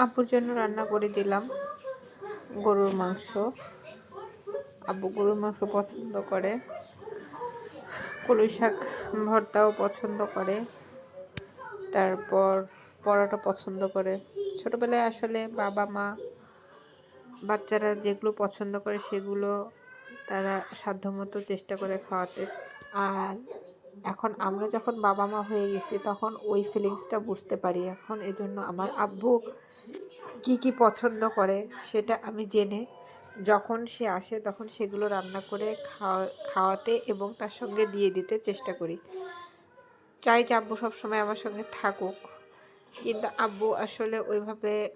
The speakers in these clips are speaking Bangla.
আব্বুর জন্য রান্না করে দিলাম গরুর মাংস। আব্বু গরুর মাংস পছন্দ করে। কলুই শাক ভর্তাও পছন্দ করে। তারপর পরোটা পছন্দ করে। ছোটোবেলায় আসলে বাবা, মা, বাচ্চারা যেগুলো পছন্দ করে সেগুলো তারা সাধ্যমতো চেষ্টা করে খাওয়াতে। আর এখন আমরা যখন বাবা মা হয়ে গেছি, তখন ওই ফিলিংসটা বুঝতে পারি। এখন এজন্য আমার আব্বু কি কি পছন্দ করে সেটা আমি জেনে যখন সে আসে, তখন সেগুলো রান্না করে খাওয়া, খাওয়াতে এবং তার সঙ্গে দিয়ে দিতে চেষ্টা করি। চাই যে আব্বু সবসময় আমার সঙ্গে থাকুক। কিন্তু আব্বু আসলে ওইভাবে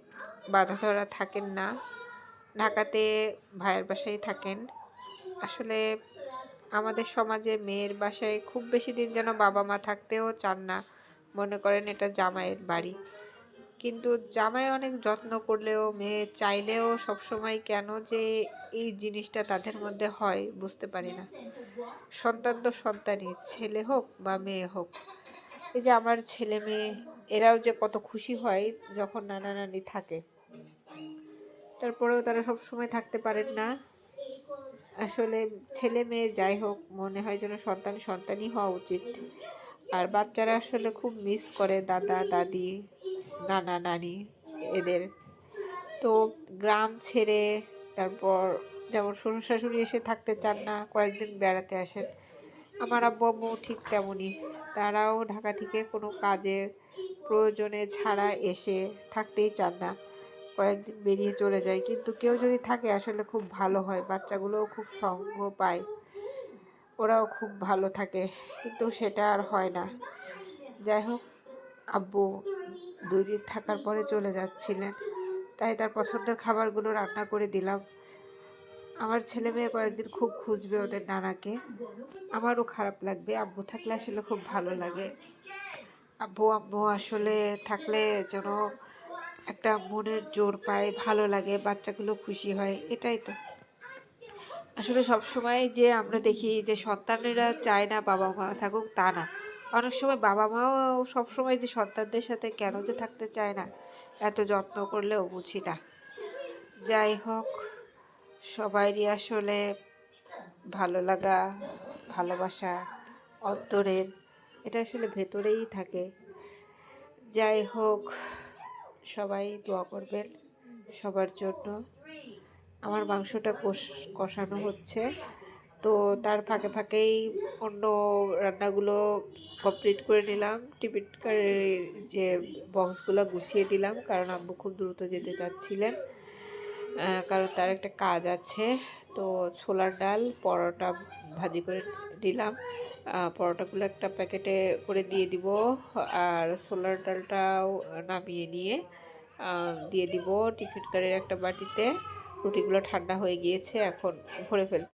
বাধা ধরা থাকেন না। ঢাকাতে ভাইয়ের বাসায় থাকেন। আসলে আমাদের সমাজে মেয়ের বাসায় খুব বেশি দিন যেন বাবা মা থাকতেও চান না। মনে করেন এটা জামাইয়ের বাড়ি। কিন্তু জামাই অনেক যত্ন করলেও, মেয়ে চাইলেও সবসময় কেন যে এই জিনিসটা তাদের মধ্যে হয় বুঝতে পারি না। সন্তান তো সন্তানই, ছেলে হোক বা মেয়ে হোক। এই যে আমার ছেলে মেয়ে, এরাও যে কত খুশি হয় যখন নানা নানি থাকে। তারপরেও তারা সব সময় থাকতে পারেন না। আসলে ছেলে মেয়ে যাই হোক, মনে হয় যেন সন্তান সন্তানই হওয়া উচিত। আর বাচ্চারা আসলে খুব মিস করে দাদা, দাদি, নানা, নানি এদের। তো গ্রাম ছেড়ে তারপর যেমন শ্বশুর শাশুড়ি এসে থাকতে চান না, কয়েকদিন বেড়াতে আসেন। আমার আব্বু ঠিক তেমনই। তারাও ঢাকা থেকে কোনো কাজে, প্রয়োজনে ছাড়া এসে থাকতেই চান না। কয়েকদিন বেরিয়ে চলে যায়। কিন্তু কেউ যদি থাকে, আসলে খুব ভালো হয়। বাচ্চাগুলোও খুব সঙ্গ পায়। ওরাও খুব ভালো থাকে। কিন্তু সেটা আর হয় না। যাই হোক, আব্বু দুই দিন থাকার পরে চলে যাচ্ছিলেন। তাই তার পছন্দের খাবারগুলো রান্না করে দিলাম। আমার ছেলে মেয়ে কয়েকদিন খুব খুঁজবে ওদের নানাকে। আমারও খারাপ লাগবে। আব্বু থাকলে আসলে খুব ভালো লাগে। আব্বু আব্বু আসলে থাকলে যেন একটা মনের জোর পায়, ভালো লাগে, বাচ্চাগুলো খুশি হয়, এটাই তো। আসলে সবসময় যে আমরা দেখি যে সন্তানেরা চায় না বাবা মা থাকুক, তা না। অনেক সময় বাবা মাও সবসময় যে সন্তানদের সাথে কেন যে থাকতে চায় না, এত যত্ন করলেও বুঝি না। যাই হোক, সবাইরই আসলে ভালো লাগা, ভালোবাসা, অন্তরের, এটা আসলে ভেতরেই থাকে। যাই হোক সবাই দোয়া করবেন সবার জন্য। আমার মাংসটা কষানো হচ্ছে। তো তার ফাঁকে ফাঁকেই অন্য রান্নাগুলো কমপ্লিট করে নিলাম। টিফিন যে বক্সগুলো গুছিয়ে দিলাম, কারণ আব্বু খুব দ্রুত যেতে চাচ্ছিলেন। কারণ তার একটা কাজ আছে। তো ছোলার ডাল, পরোটা ভাজি করে দিলাম। পরোটাগুলো একটা প্যাকেটে করে দিয়ে দিব আর সোলার ডালটাও নামিয়ে নিয়ে দিয়ে দিব টিফিন কারের একটা বাটিতে। রুটিগুলো ঠান্ডা হয়ে গিয়েছে, এখন ভরে ফেল